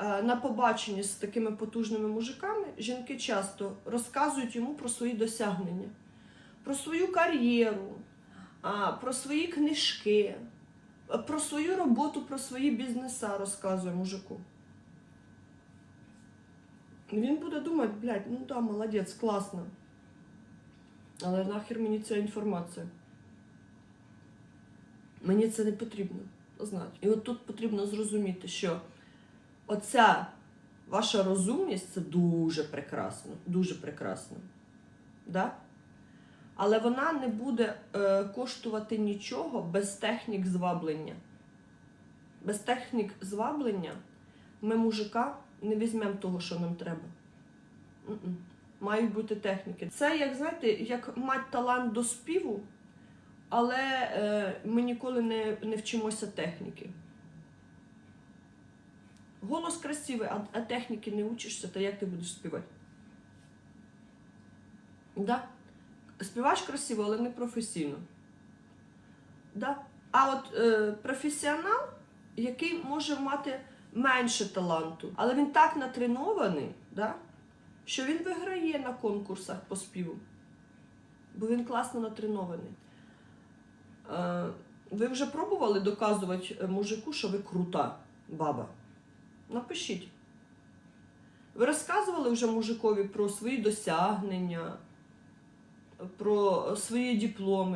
Е, На побаченні з такими потужними мужиками жінки часто розказують йому про свої досягнення, про свою кар'єру, про свої книжки, е, про свою роботу, про свої бізнеса розказує мужику. Він буде думати, блядь, ну да, молодець, класно. Але нахер мені ця інформація. Мені це не потрібно знати. І от тут потрібно зрозуміти, що оця ваша розумність це дуже прекрасно, дуже прекрасно. Да? Але вона не буде е, коштувати нічого без технік зваблення. Без технік зваблення ми мужика не візьмемо того, що нам треба. М-м. Мають бути техніки. Це, як знаєте, як мати талант до співу, але е, ми ніколи не, не вчимося техніки. Голос красивий, а, а техніки не учишся, то як ти будеш співати? Да? Співаєш красиво, але не професійно. Да? А от е, професіонал, який може мати менше таланту, але він так натренований, да? що він виграє на конкурсах по співу. Бо він класно натренований. Е, ви вже пробували доказувати мужику, що ви крута баба? Напишіть. Ви розказували вже мужикові про свої досягнення, про свої дипломи.